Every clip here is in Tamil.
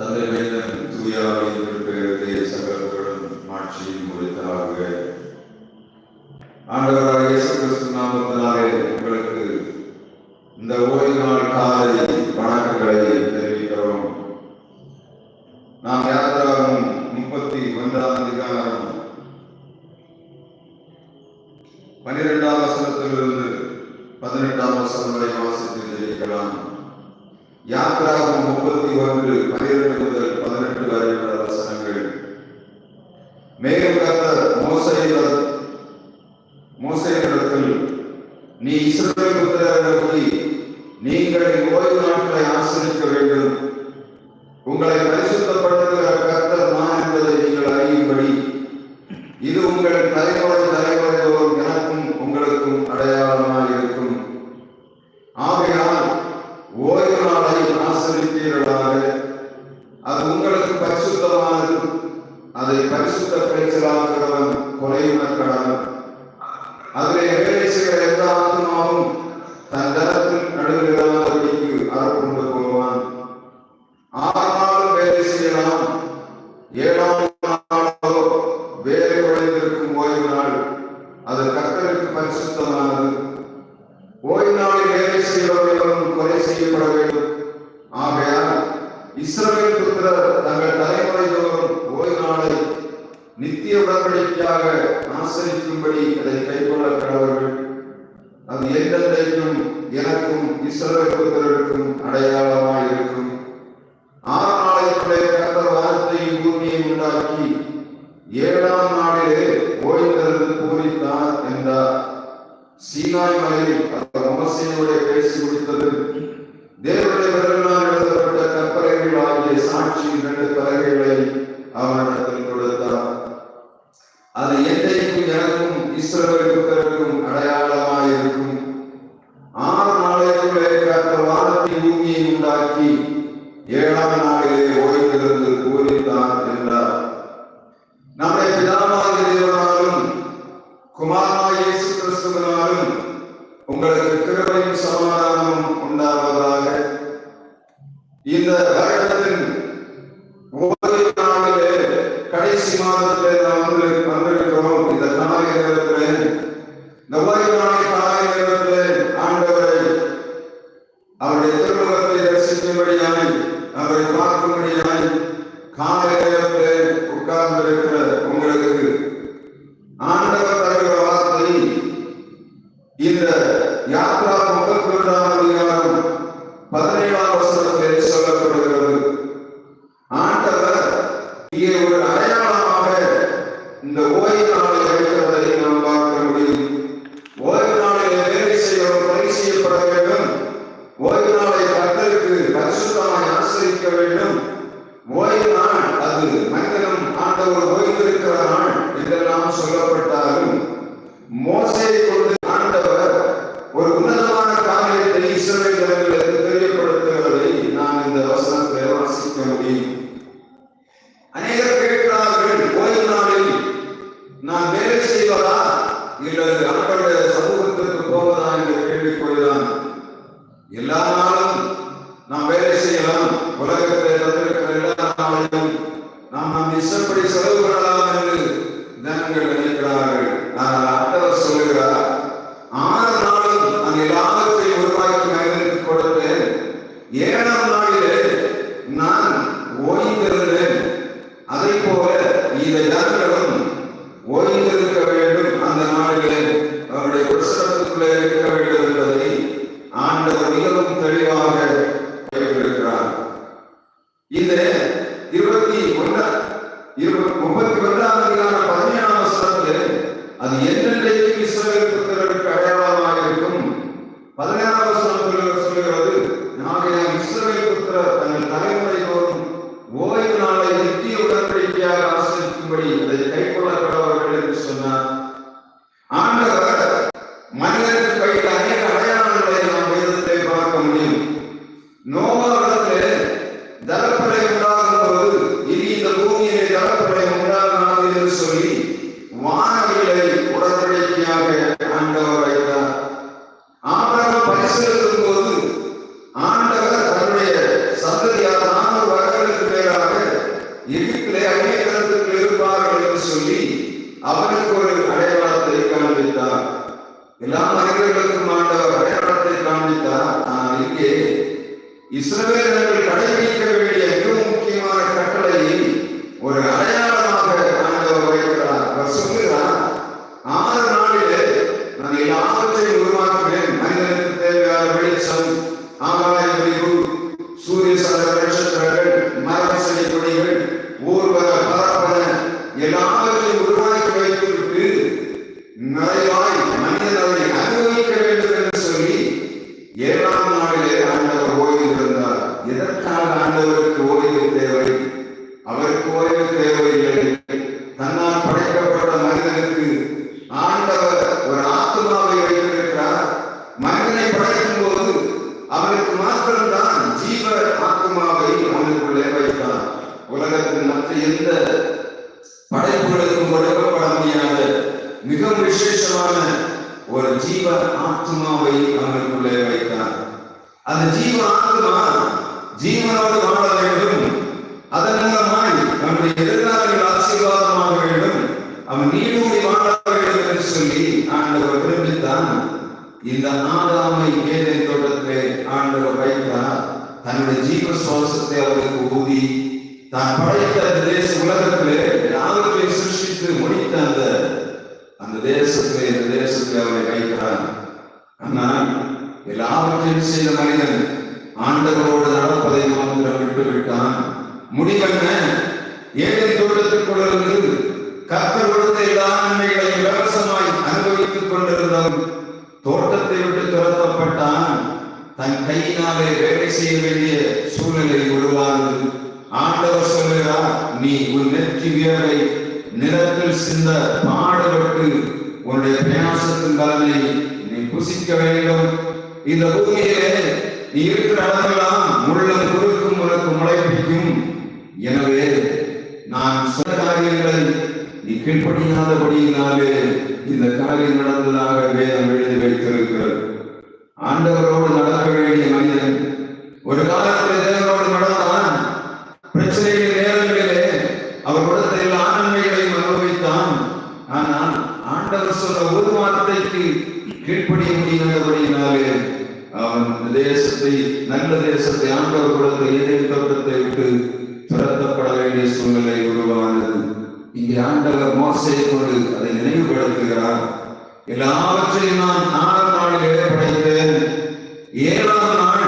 தந்தை பெயரும் தூயாவின் பெயரே சகலர்களும் மாட்சியும் குறித்தாக வெளியிடுகின்ற கொடுப்பதற்கும் அடையாளம் olhar para வைக்கிறார் ஆறு நாளிலே நான் எல்லாவற்றையும் உருவாக்குவேன். மனிதனுக்கு தேவையான வெளிச்சம் ஆகாய விரிவு சூரிய சந்திர நட்சத்திரங்கள் மரம் செடி கொடிகள் ஊர்வர பரப்பன எல்லாவற்றையும் உருவாக்கி வைத்துவிட்டு நிறைவாய் மனிதன் அதை அனுபவிக்க வேண்டும் என்று சொல்லி ஏழாம் நாளிலே ஆண்டவர் ஓய்வு இருந்தார் எதற்காக ஆண்டவருக்கு ஓய்வு தேவை அவருக்கு ஓய்வு தேவையில்லை தன்னால் படைக்கப்பட்ட மனிதனுக்கு ஆண்டவர் ஒரு ஆத்மாவை வைத்திருக்கிறார் மனிதனை படைக்கும் போது அவனுக்கு மாத்திரம்தான் ஜீவ ஆத்மாவை அவனுக்குள்ளே வைத்தார் உலகத்தின் மற்ற எந்த படைப்புகளுக்கும் உடம்பப்பட முடியாத மிக விசேஷமான ஒரு ஜீவ ஆத்மாவை அவனுக்குள்ளே வைத்தார் அந்த ஜீவ ஆத்மா ஜீவனோடு வாழ வேண்டும் அதன் மூலமாய் அவனுடைய எதிர்காலங்கள் ஆசீர்வாதமாக வேண்டும் அவன் நீடூடி வாழ வேண்டும் என்று சொல்லி ஆண்டவர் விரும்பித்தான் இந்த ஆதாமை ஏதேன் தோட்டத்திலே ஆண்டவர் வைத்தார் தன்னுடைய ஜீவ சுவாசத்தை அவருக்கு ஊதி தான் படைத்த அந்த தேச உலகத்திலே எல்லாவற்றையும் சிருஷ்டித்து முடித்த அந்த அந்த தேசத்திலே இந்த தேசத்திலே அவரை வைக்கிறார் ஆனால் எல்லாவற்றையும் செய்த மனிதன் ஆண்டவரோடு நடப்பதை மாத்திரம் விட்டு விட்டான் முடிவென்ன ஏழை தோட்டத்துக்குள்ளிருந்து கர்த்தர் கொடுத்த எல்லா நன்மைகளையும் இலவசமாய் அனுபவித்துக் கொண்டிருந்தவன் தோட்டத்தை விட்டு துரத்தப்பட்டான் தன் கையினாலே வேலை செய்ய வேண்டிய சூழ்நிலை உருவானது ஆண்டவர் சொல்லுகிறார் நீ உன் நெற்றி வியர்வை நிலத்தில் சிந்த பாடுபட்டு உன்னுடைய பிரயாசத்தின் பலனை சிந்திக்க வேண்டும். இந்த பூமியிலே நீ இருக்கிற அளவெல்லாம் முள்ளும் குறுக்கும் உனக்கு முளைப்பிக்கும் எனவே நான் சொன்ன காரியங்களை நீ கீழ்படியாதபடியினாலே இந்த காரியம் நடந்ததாக வேதம் எழுதி வைத்திருக்கிறது. ஆண்டவரோடு நடக்க வேண்டிய மனிதன் ஒரு காலத்தில் தேவனோடு நடந்தான் பிரச்சனைகளின் நேரங்களிலே அவர் கொடுத்த எல்லா நன்மைகளையும் அனுபவித்தான் ஆனால் ஆண்டவர் சொன்ன ஒரு வார்த்தைக்கு கீழ்ப்படிய முடியாதபடியினாலே அவன் இந்த தேசத்தை நல்ல தேசத்தை ஆண்டவர் கொடுத்த ஏதேன் தோட்டத்தை விட்டு துரத்தப்பட வேண்டிய சூழ்நிலை உருவானது. இங்கே ஆண்டவர் மோசையை கொண்டு அதை நினைவுபடுத்துகிறார். எல்லாவற்றையும் நான் ஆறாம் நாளிலே படைத்தேன். ஏழாம் நாள்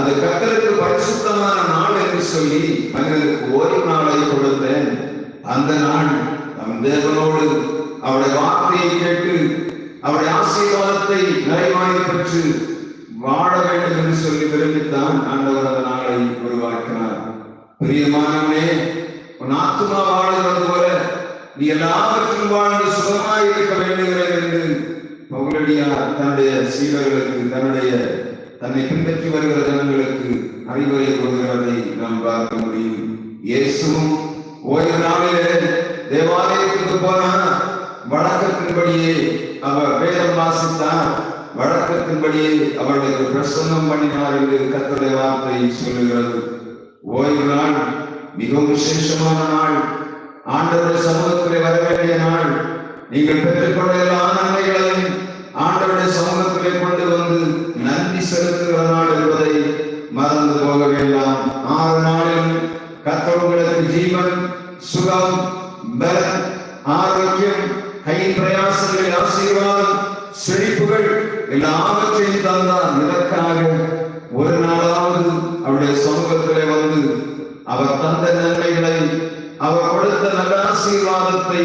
அது கத்தருக்கு பரிசுத்தமான நாள் என்று சொல்லி மனிதனுக்கு ஒரு நாளை கொடுத்தேன். அந்த நாள் நம் தேவனோடு அவருடைய வார்த்தையை கேட்டு அவருடைய ஆசீர்வாதத்தை நிறைவாய் பெற்று வாழ வேண்டும் என்று சொல்லி விரும்பித்தான் ஆண்டவர் அந்த நாளை உருவாக்கினார். பிரியமானவனே உன் ஆத்மா வாழுகிறது போல நீ எல்லாவற்றிலும் வாழ்ந்து சுகமாய் இருக்க வேண்டுகிறேன் என்று பவுலடியார் தன்னுடைய சீடர்களுக்கு தன்னுடைய தன்னை பின்பற்றி வருகிற ஜனங்களுக்கு அறிவுரை கொடுக்கிறதை நாம் பார்க்க முடியும் இயேசுவும் ஓய்வு நாளிலே தேவாலயத்துக்கு போனார் வழக்கத்தின்படியே அவர் வேதம் வாசித்தார் வழக்கத்தின்படியே அவர்களுக்கு பிரசன்னம் பண்ணினார் என்று கத்தருடைய வார்த்தை சொல்லுகிறது. ஓய்வு நாள் மிகவும் விசேஷமான நாள். ஆண்டவருடைய சமூகத்திலே வர வேண்டிய நாள். நீங்கள் பெற்றுக்கொண்ட எல்லா நன்மைகளையும் ஆண்டவருடைய சமூகத்திலே கொண்டு வந்து நன்றி செலுத்துகிற நாள் என்பதை மறந்து போக வேண்டாம். ஆறு நாளில் கத்தவங்களுக்கு ஜீவன் சுகம் எல்லாவற்றையும் தந்தார் இதற்காக ஒரு நாளாவது அவருடைய சமூகத்திலே வந்து அவர் தந்த நன்மைகளை அவர் கொடுத்த நல்ல ஆசீர்வாதத்தை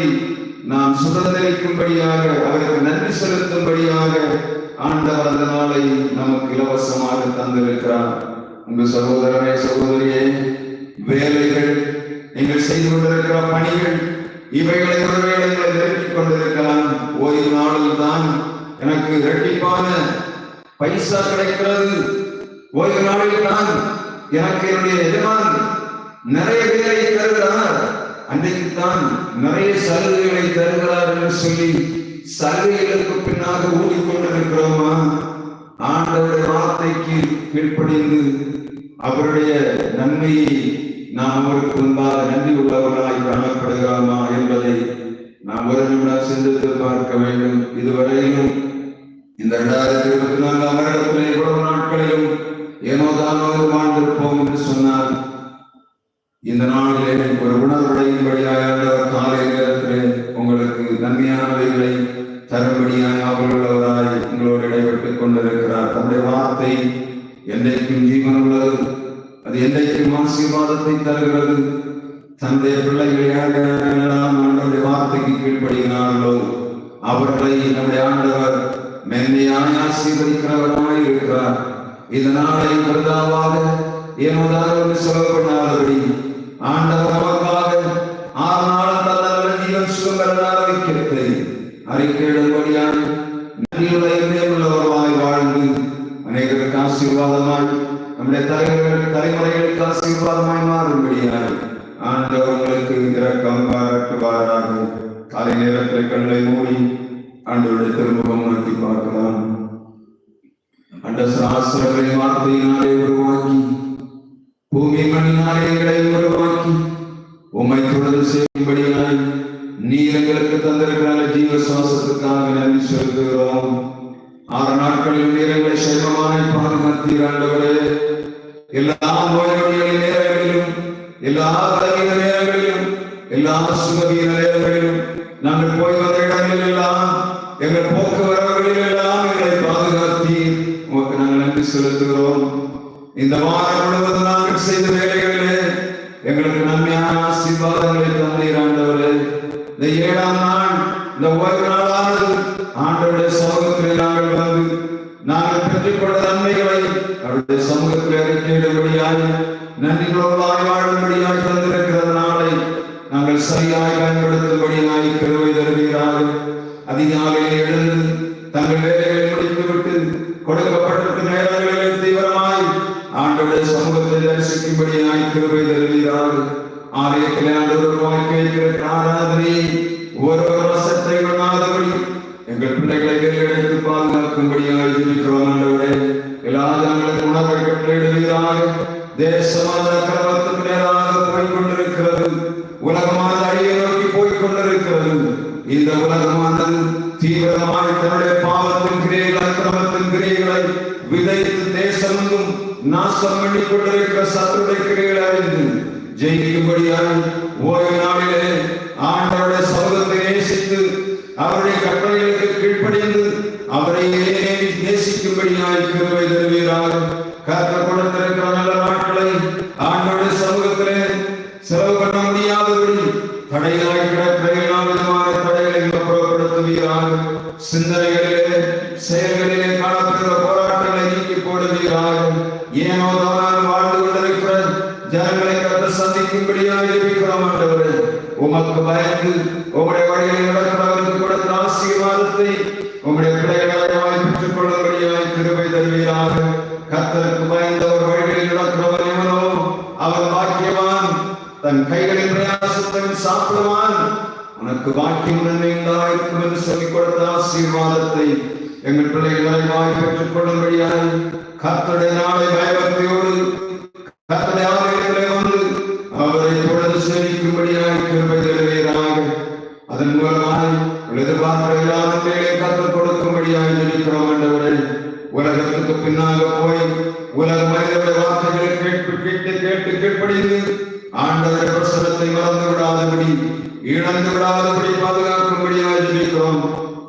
நாம் சுதந்திரிக்கும்படியாக அவருக்கு நன்றி செலுத்தும்படியாக ஆண்டவர் அந்த நாளை நமக்கு இலவசமாக தந்திருக்கிறார். உங்கள் சகோதரனே சகோதரியே வேலைகள் நீங்கள் செய்து கொண்டிருக்கிற பணிகள் இவைகளை ஒருவேளை உங்களை நிறுத்திக் கொண்டிருக்கலாம் ஓய்வு நாளில் தான் எனக்கு பைசா கிடைக்கிறது. ஓய்வு நாளில் தான் எனக்கு என்னுடைய எஜமான் நிறைய பேரை தருகிறார். அன்றைக்கு தான் நிறைய சலுகைகளை தருகிறார் என்று சொல்லி சலுகைகளுக்கு பின்னாக ஊதிக்கொண்டிருக்கிறோமா ஆண்டவருடைய வார்த்தைக்கு கீழ்ப்படிந்து அவருடைய நன்மையை நாம் அவருக்கு முன்பாக நன்றி உள்ளவர்களாய் காணப்படுகிறோமா என்பதை நாம் ஒரு நிமிடம் சிந்தித்து பார்க்க வேண்டும். இதுவரையிலும் இந்த இரண்டாயிரத்தி இருபத்தி நான்காம் வருடத்தில் இவ்வளவு நாட்களிலும் ஏனோ தானோ வாழ்ந்திருப்போம் என்று சொன்னார் இந்த நாளிலே ஒரு உணர்வுடையும்படியாக வழியாக காலை நேரத்திலே உங்களுக்கு நன்மையானவைகளை தரும்படியாக அவர்களுள்ளவராய் உங்களோடு இடைப்பட்டுக் கொண்டிருக்கிறார். தன்னுடைய வார்த்தை என்றைக்கும் ஜீவன் உள்ளது அது என்றைக்கும் ஆசீர்வாதத்தை தருகிறது. தன்னுடைய பிள்ளைகள் ஆசீர்வதிக்கிறவராய் இருக்கிறார். இதனாலே கருதாவாக ஏனோதாக என்று சொல்லப்படாதபடி ஆண்டவர் நமக்காக ஆறு நாள் தன்னால் ஜீவன் சுகம் ஆரோக்கியத்தை அறிக்கையிடும்படியாக அறிக்கையிடும்படியான ஆறு நாட்களில் நீர் எங்களை செல்வமாய் பாதுகாத்தீர் ஆண்டவரே எல்லா நோய்களின் நேரங்களிலும் எல்லா தகுந்த நேரங்களிலும் எல்லா சுகவீர நேரங்களிலும் நாங்கள் போய் வந்த இடங்களில் எல்லாம் எங்கள் போக்குவரவுகளில் எல்லாம் எங்களை பாதுகாத்தி உமக்கு நாங்கள் நன்றி செலுத்துகிறோம். இந்த வாரம் முழுவதும் நாங்கள் செய்த வேலைகளிலே எங்களுக்கு நன்மையான ஆசீர்வாதங்களை தந்தீர் நன்றிகளோடாய் வாழும்படியாய் நாளை நாங்கள் சரியாய் பயன்படுத்தும்படியாய் தீவிரமாய் தன்னுடைய பாவத்தின் கிரியைகள் அக்கிரமத்தின் கிரியைகளை விதைத்து தேசமெங்கும் நாசம் பண்ணி கொண்டிருக்கிற சத்துடைய கிரியைகளை அறிந்து ஜெயிக்கும்படியாக ஓய்வு நாளிலே ஆண்டவருடைய சமூகத்தை நேசித்து அவருடைய கட்டளைகளுக்கு கீழ்ப்படிந்து அவரையே நேசிக்கும்படியாய் கிருவை தருவீராக. கர்த்தர் கொடுத்திருக்கிற நல்ல நாட்களை ஆண்டவருடைய சமூகத்திலே செலவு பண்ண முடியாதபடி தடைகளாய் கிடக்கிற புறப்படுத்துவீராக சிந்தனைகளிலே செயல்களிலே காணப்படுகிற போராட்டங்களை நீக்கி போடுவீராக. ஏனோ தானாக வாழ்ந்து கொண்டிருக்கிற ஜனங்களை கற்று சந்திக்கும்படியாக இருக்கிறோம் ஆண்டவரே. உமக்கு பயந்து உங்களுடைய வழியில் நடக்கிறவர்களுக்கு கொடுத்த ஆசீர்வாதத்தை உங்களுடைய பிள்ளைகளை பெற்றுக் கொள்ளும்படியாய் கிருபை தருவீராக. கத்தருக்கு பயந்த ஒரு வழிகளில் நடக்கிறவர் எவனோ அவர் பாக்கியவான் தன் கைகளின் பிரயாசத்தை சாப்பிடுவான் உனக்கு பாக்கியம் நன்மை என்று சொல்லிக் கொடுத்த ஆசீர்வாதத்தை எங்கள் பிள்ளைகளை வாய் பெற்றுக் கொள்ளும்படியாய் கர்த்தருடைய நாளை பயபக்தியோடு கர்த்தருடைய ஆலயத்திலே வந்து அவரை தொடர்ந்து சேமிக்கும்படியாய் கிருபை தருவீராக. அதன் மூலமாய் எதிர்பார்க்கிற எல்லா நன்மைகளையும் கற்றுக் கொடுக்கும்படியாய் நினைக்கிறோம் என்றவரை உலகத்துக்கு பின்னாக போய் உலக மனிதனுடைய வார்த்தைகளை கேட்டு கேட்டு கேட்டு கீழ்ப்படிந்து ஆண்டவரை பிரசனத்தை மறந்து விடாதபடி இழந்து விடாதபடி பாதுகாக்கும்படியாய் ஜெபிக்கிறோம்.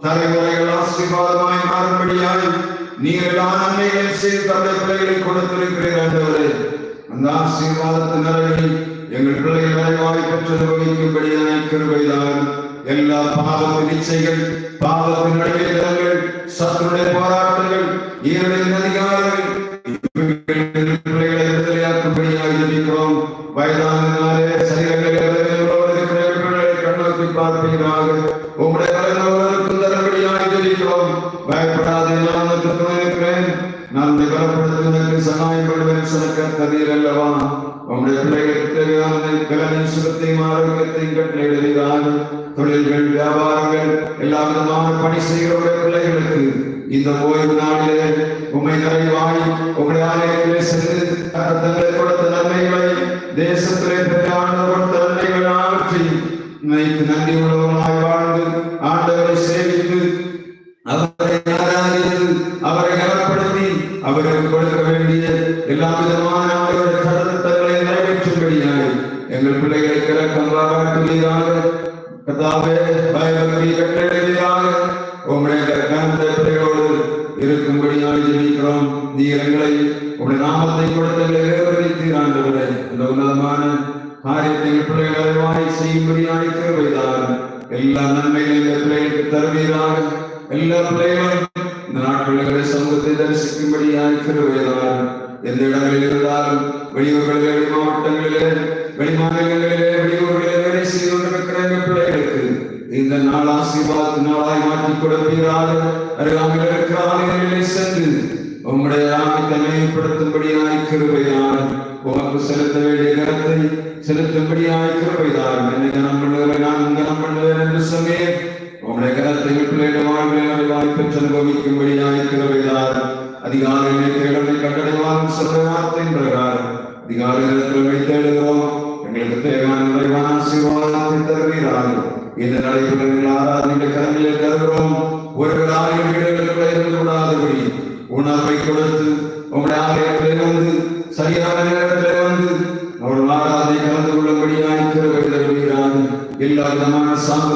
தலைமுறைகள் ஆசீர்வாதமாய் மாறும்படியாய் நீர் எல்லா நன்மைகளையும் செய்து தந்தை பிள்ளைகளை கொடுத்திருக்கிறீர் ஆண்டவரே. அந்த ஆசீர்வாதத்தின் நிறைவை எங்கள் பிள்ளைகள் நிறைவாய் பெற்று அனுபவிக்கும்படியாய் கிருபைதான். எல்லா பாவத்தின் இச்சைகள் பாவத்தின் நடைவேதங்கள் சத்துடைய போராட்டங்கள் ஈரலின் அதிகாரங்கள் நினைத்து நன்றி உள்ளவர்களாய் இந்த நாட்களில் சமூகத்தை தரிசிக்கும்படியாக கிருபைதார் எந்த இடங்களில் இருந்தாலும் வெளியூர்களிலே வெளி மாவட்டங்களிலே வெளி அதிகாலை நேரத்தில் எங்களுக்கு தேவையான நிறைவான ஆசீர்வாதத்தை தருவீராக. இந்த நடைபெறுகிற ஆராதனை கரங்களில் தருகிறோம். ஒருவர் ஆயிரம் வீடுகளுக்குள்ளே இருந்து விடாதபடி உணர்வை கொடுத்து உங்களுடைய ஆலயத்திலே வந்து சரியான நேரத்திலே வந்து அவர்கள் ஆராதனை கலந்து கொள்ளும்படியாக கிருபை தருவீராக எல்லா விதமான சாந்து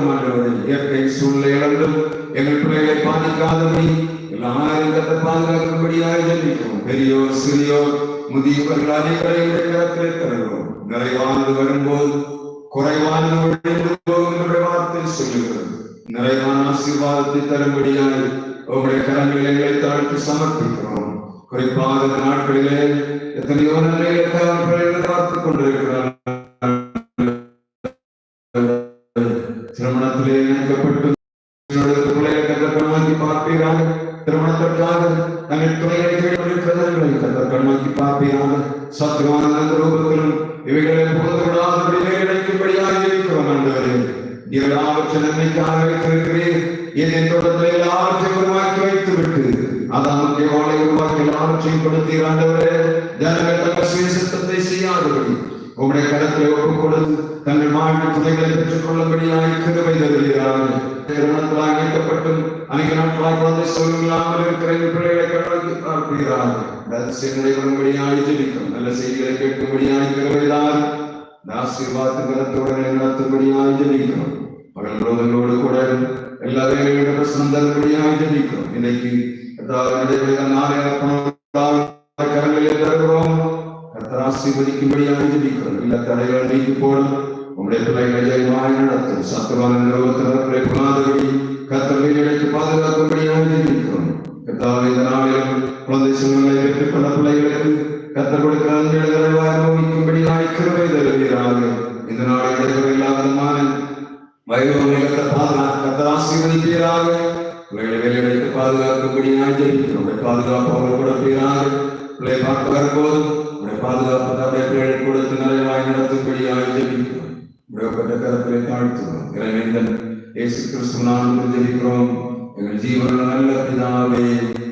பாதுகாக்கும்படியாய் ஆண்டவரே இயற்கை சூழ்நிலை இழந்தும் எங்கள் பிள்ளைகளை பாதிக்காதபடி எல்லாரும் கத்தை பாதுகாக்கும்படியாய் ஜெபிக்கிறோம். பெரியோர் சிறியோர் முதியவர்கள் அனைவரையும் இடத்திலே தருகிறோம் நிறைவானது வரும்போது குறைவானது வார்த்தை சொல்லுகிறது நிறைவான ஆசீர்வாதத்தை தரும்படியாக உங்களுடைய கரங்களில் எங்களை தாழ்த்தி சமர்ப்பிக்கிறோம். குறிப்பாக நாட்களிலே எத்தனையோ நிலைகளுக்காக பிள்ளைகள் கொண்டிருக்கிறார்கள் பிரதர்களை கத்தர் கத்தக்கண்ணாக்கி பார்ப்பீராக சத்துவான ரூபத்திலும் இவைகளை புகழ்படாத விடாதபடி கிடைக்கும்படியாக இருக்கிறோம் ஆண்டவரே எல்லாவற்றை நன்மைக்காக வைத்திருக்கிறேன் என் தொடர்பில் எல்லாவற்றையும் உருவாக்கி வைத்து விட்டு அதான் தேவாலை உருவாக்கி எல்லாவற்றையும் கொடுத்தீர் ஆண்டவரே ஜனங்கள் தங்கள் சுயசித்தத்தை செய்யாதபடி உங்களுடைய கரத்தை ஒப்புக் கொடுத்து தங்கள் வாழ்வு துணைகளை பெற்றுக் கொள்ளும்படியாக கிருபை தருகிறார்கள் திருமணத்திலாக இணைக்கப்பட்டும் അനുഗ്രഹങ്ങളാൽ പ്രദേശങ്ങളിലാണ് പിള്ളേരെ കണ്ടാക്കി പ്രാർത്ഥിക്കാതെ രഹസ്യങ്ങളെ വഴിയായി ജപിക്കും നല്ല ചെയ്തികളെ കേട്ടും വഴിയായി നിറവേതാൽ ദാസ്യവാദത്തോടെ നടത്തും വഴിയായി ജപിക്കണം പകൽ രോഗങ്ങളോട് കൂടെ എല്ലാ വേലയുടെ പ്രശ്നം വഴിയായി ജപിക്കണം ഇടയ്ക്ക് കർത്താവിനുടിക്കുമ്പോഴായി ജപിക്കണം എല്ലാ തടകൾ നീക്കിപ്പോണം നമ്മുടെ പിള്ളേരെ ജയമായി നടത്തും ശത്രുവാനോത്തരങ്ങളെ പുണാതെ ஆசீர்வதிக்கும்படியாக ஜெபிக்கிறோம் எல்லா தடைகள் நீக்கி பாதுகாக்கும்படியாக ஜெபிக்கிறோம் இந்த நாளிலும் குழந்தை சுகங்களை பெற்றுக் பிள்ளைகளுக்கு கர்த்தர் கொடுக்கிற அன்புகளை அனுபவிக்கும்படியாக கிருபை தருவீராக. இந்த நாளில் நடைபெறும் எல்லா வைபவங்களை ஆசீர்வதிப்பீராக. வேலைகளுக்கு பாதுகாப்பு அவர்கள் கொடுப்பீராக. பிள்ளை பார்க்க பாதுகாப்பு கொடுத்து நிறைவாய் விடப்பட்ட இறைவேந்தன் இயேசு கிறிஸ்து நாமத்தில் ஜெபிக்கிறோம் எங்கள் ஜீவன நல்ல